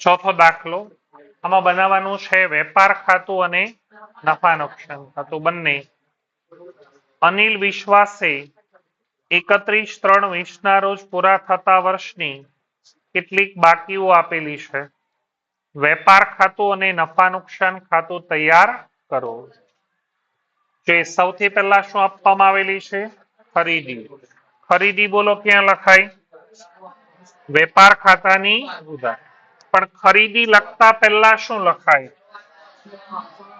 ચોથો દાખલો. આમાં બનાવવાનું છે વેપાર ખાતું અને નફા નુકસાન ખાતું બંને. અનિલ વિશ્વાસે એકત્રીસ ત્રણ વીસના રોજ પૂરા થતા વર્ષની કેટલીક બાકીઓ આપેલી છે. વેપાર ખાતું અને નફા નુકસાન ખાતું તૈયાર કરો. જે સૌથી પહેલા શું આપવામાં આવેલી છે? ખરીદી. ખરીદી બોલો ક્યાં લખાય? વેપાર ખાતાની ઉધાર. પણ ખરીદી લખતા પહેલા શું લખાય?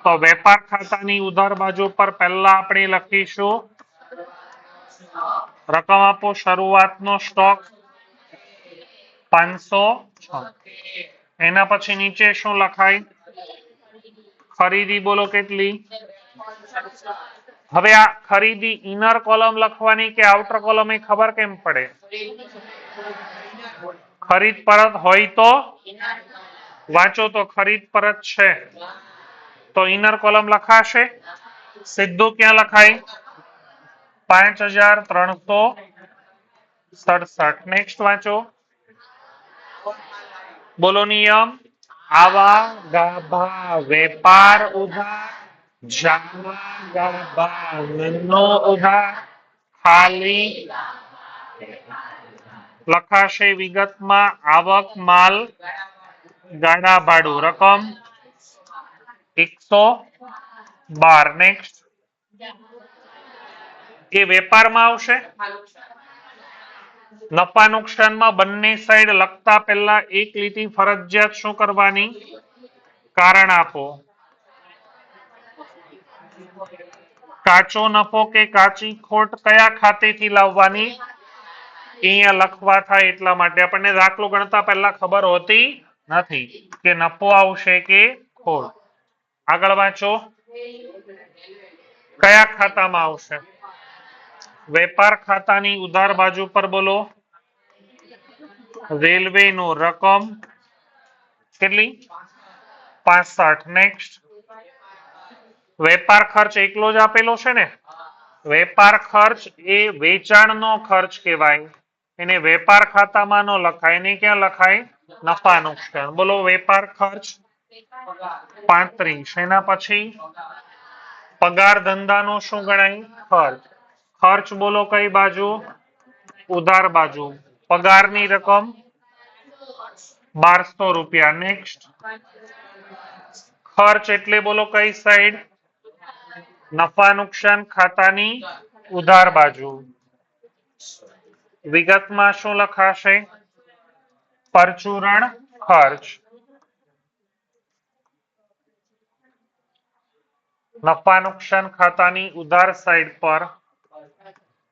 તો વેપાર ખાતાની ઉધાર બાજુ પર પહેલા આપણે લખીશું. રકમ આપો, શરૂઆતનો સ્ટોક પાંચસો એના પછી નીચે શું લખાય? ખરીદી બોલો કેટલી? હવે આ ખરીદી ઇનર કોલમ લખવાની કે આઉટર કોલમ એ ખબર કેમ પડે? ખરીદ પરત હોય તો? વાંચો તો ખરીદ પરત છે. તો ઇનર કોલમ લખાશે? સીધું ક્યાં લખાય? પાંચ હજાર ત્રણસો સડસઠ. નેક્સ્ટ વાંચો. બોલો નિયમ. આવા ગાભા વેપાર ઉધાર જાવા ગાભા નન્નો ઉધાર ખાલી લખાશે વિગતમાં આવક માલ ગાડા ભાડું રકમ એકસો બાર નેક્સ્ટ એ વેપારમાં આવશે. નફા નુકસાનમાં બંને સાઈડ લખતા પહેલા એક લીટી ફરજિયાત શું કરવાની? કારણ આપો. કાચો નફો કે કાચી ખોટ કયા ખાતેથી લાવવાની? અહીંયા લખવા થાય એટલા માટે આપણને દાખલો ગણતા પહેલા ખબર હોતી નથી કે નફો આવશે કે ખોટ આગળ વાંચો. કયા ખાતામાં આવશે? વેપાર ખાતાની ઉધાર બાજુ પર બોલો. રેલવે નો રકમ કેટલી? પાસઠ નેક્સ્ટ વેપાર ખર્ચ એકલો જ આપેલો છે ને? વેપાર ખર્ચ એ વેચાણનો ખર્ચ કહેવાય. એને વેપાર ખાતામાં નો લખાય, એને ક્યાં લખાય? નફા નુકસાન બોલો, વેપાર ખર્ચ પાંત્રીસ. એના પછી પગાર ધંધાનો શું ગણાય? ખર્ચ. ખર્ચ બોલો કઈ બાજુ? ઉધાર બાજુ. પગારની રકમ બારસો રૂપિયા. નેક્સ્ટ ખર્ચ એટલે બોલો કઈ સાઈડ નફા નુકસાન ખાતાની ઉધાર બાજુ. વિગતમાં શું લખાશે? પરચુરણ ખર્ચ. નફા નુકસાન ખાતાની ઉધાર સાઈડ પર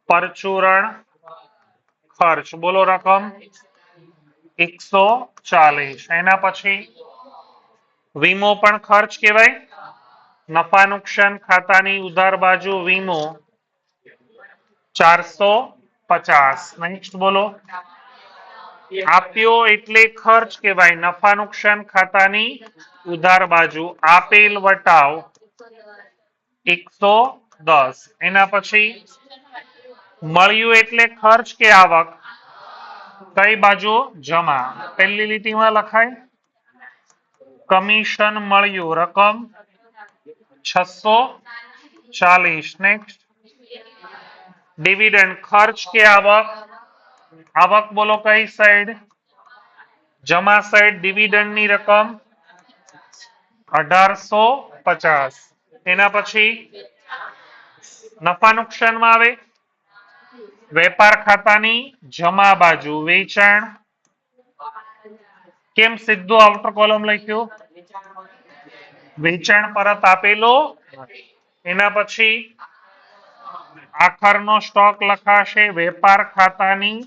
પરચુરણ ખર્ચ. બોલો રકમ. એકસો ચાલીસ. એના પછી વીમો પણ ખર્ચ કહેવાય. નફા નુકસાન ખાતાની ઉધાર બાજુ વીમો ચારસો પચાસ. નેક્સ્ટ બોલો? આપ્યો એટલે ખર્ચ કહેવાય. નફા નુકસાન ખાતાની ઉધાર બાજુ. આપેલ વટાવ એકસો દસ. એના પછી મળ્યું એટલે ખર્ચ કે આવક? કઈ બાજુ? જમા. પહેલી લીટીમાં લખાય. કમિશન મળ્યું. રકમ છસો ચાલીસ. નેક્સ્ટ ડિવિડન્ડ ખર્ચ કે આવક? આવક બોલો કઈ સાઈડ જમા સાઈડ ડિવિડન્ડની રકમ અઢારસો પચાસ. એના પછી નફા નુકસાનમાં આવે? વેપાર ખાતાની જમા બાજુ વેચાણ. કેમ સીધું આઉટર કોલમ લખ્યું? વેચાણ પરત આપેલો? એના પછી આખરનો સ્ટોક લખાશે, વેપાર ખાતાની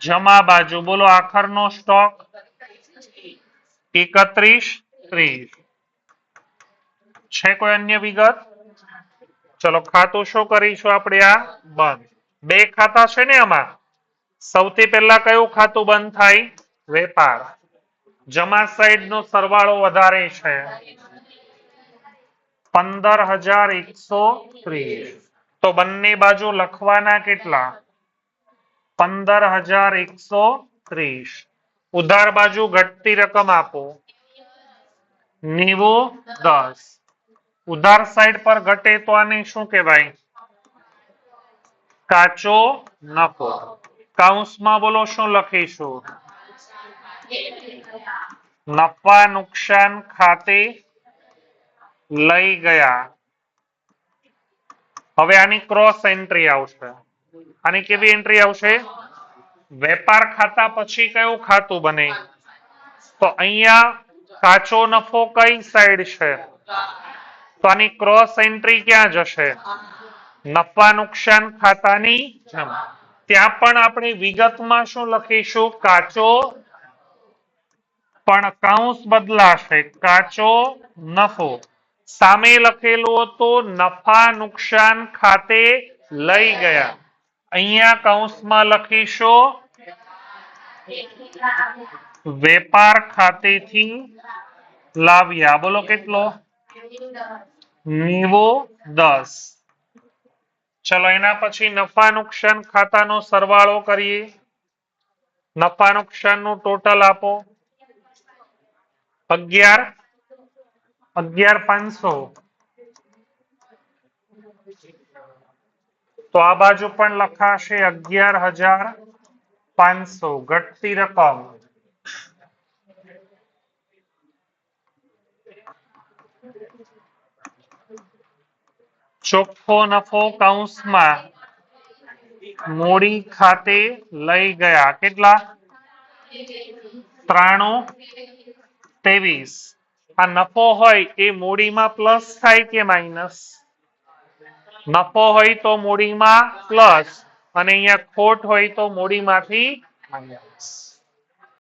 જમા બાજુ. બોલો, આખરનો સ્ટોક એકત્રીસ ત્રીસ. છે કોઈ અન્ય વિગત? ચલો, ખાતું શું કરીશું આપણે આ? બંધ. બે ખાતા છે ને આમાં? સૌથી પહેલા કયું ખાતું બંધ થાય? વેપાર. જમા સાઈડ નો સરવાળો વધારે છે. પંદર હજાર એકસો ત્રીસ. તો બંને બાજુ લખવાના કેટલા? પંદર હજાર એકસો ત્રીસ. ઉધાર બાજુ ઘટતી રકમ આપો. નેવું, દસ. ઉધાર સાઈડ પર ઘટે તો આને શું કહેવાય? કાચો નફો. કૌંસમાં બોલો શું લખીશું? નફા નુકસાન ખાતે લઈ ગયા. હવે આની ક્રોસ એન્ટ્રી આવશે. આની કેવી એન્ટ્રી આવશે? વેપાર ખાતા પછી કયું ખાતું બને? તો અહીંયા કાચો નફો કઈ સાઈડ છે? તો આની ક્રોસ એન્ટ્રી ક્યાં જશે? નફા નુકસાન ખાતાની ત્યાં પણ આપણે વિગતમાં શું લખીશું? કાચો પણ કૌંસ બદલાશે. કાચો નફો. સામે લખેલો હતો, નફા નુકસાન ખાતે લઈ ગયા. અહીંયા કૌંસમાં લખીશો, વેપાર ખાતેથી લાવ્યા. બોલો કેટલો? નીવો દસ. ચલો, એના પછી નફા નુકસાન ખાતાનો સરવાળો કરીએ. નફા નુકસાનનું ટોટલ આપો. અગિયાર અગિયાર પાંચસો. તો આ બાજુ પણ લખાશે અગિયાર હજાર પાંચસો. ઘટતી રકમ. ચોખ્ખો નફો કૌંસમાં મૂડી ખાતે લઈ ગયા. કેટલા? ત્રાણું, ત્રેવીસ. આ નફો હોય એ મૂડીમાં પ્લસ થાય કે માઇનસ નફો હોય તો મૂડીમાં પ્લસ અને અહીંયા ખોટ હોય તો મૂડીમાંથી માઇનસ